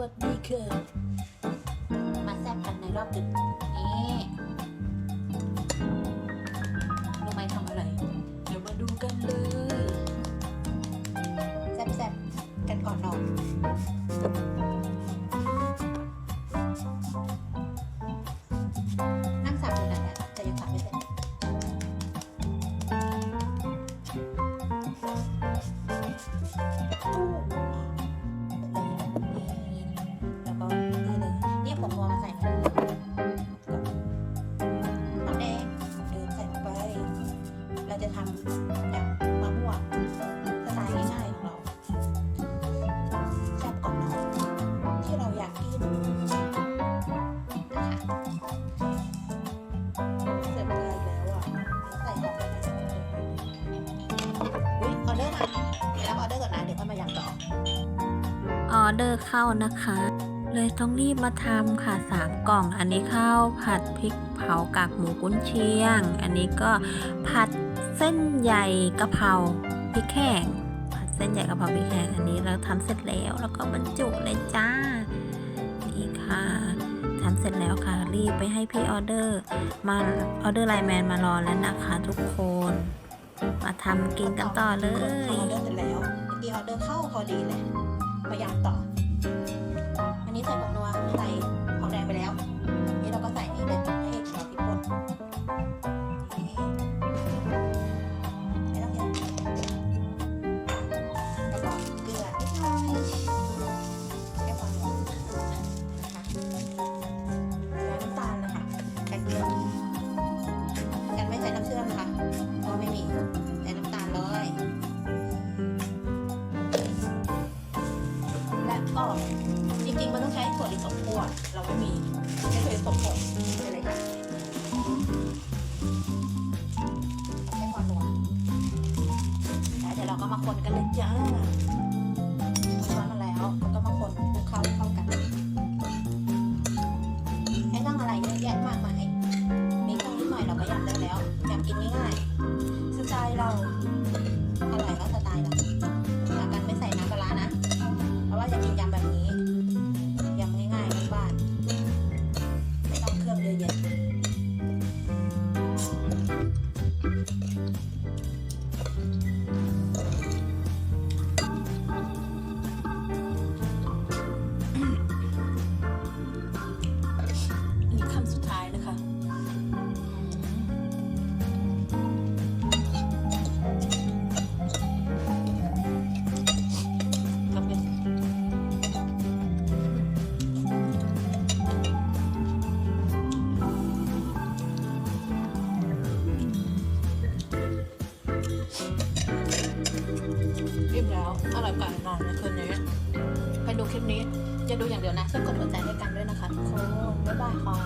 วัสดีค่ะมาแซ่บกันในรอบดึกนี่ ทำแบบมะม่วงสไตล์ง่ายๆของเราแซ่บก่อนนอนที่เราอยากกินนะคะเสร็จเลยแล้วอะใส่หอมไปหน่อยอุ้ยออเดอร์มาเดี๋ยวรับออเดอร์ก่อนนะเดี๋ยวค่อยมายำต่อออเดอร์เข้านะคะ เลยต้องรีบมาทำค่ะสามกล่อง อันนี้ข้าวผัดพริกเผากากหมูกุ้นเชียง อันนี้ก็ผัด เส้นใหญ่กะเพราพริกแห้งผัดเส้นใหญ่กะเพราพริกแห้งอันนี้เราทำเสร็จแล้วแล้วก็บรรจุเลยจ้านี่ค่ะทำเสร็จแล้วค่ะรีบไปให้พี่ออเดอร์มาออเดอร์ไลน์แมนมารอแล้วนะคะทุกคน มาทำกินกันต่อเลยอเดอร์เสร็จแล้วเมื่อกี้ออเดอร์เข้าพอดีเลยมายำต่อ อันนี้ใส่ผงนัวใส่หอมแดงไปแล้ว ก็จริงๆมันต้องใช้ถั่วลิสงคั่วเราไม่มีใช้ถั่วลิสงผงไปเลยค่ะให้ความนัวแล้วเดี๋ยวเราก็มาคนกันเลยจ้าเอาช้อนมาแล้วแล้วก็มาคนคลุกเคล้าให้เข้ากันไม่ต้องอะไรเยอะแยะมากมายมีเครื่องนิดหน่อยเราก็ยำได้แล้วยำกินง่ายๆสไตล์เรา อิ่มแล้ว อร่อยกว่านอนในคืนนี้ ไปดูคลิปนี้จะดูอย่างเดียวนะช่วยกดหัวใจให้กันด้วยนะคะทุกคน บ๊ายบายค่ะ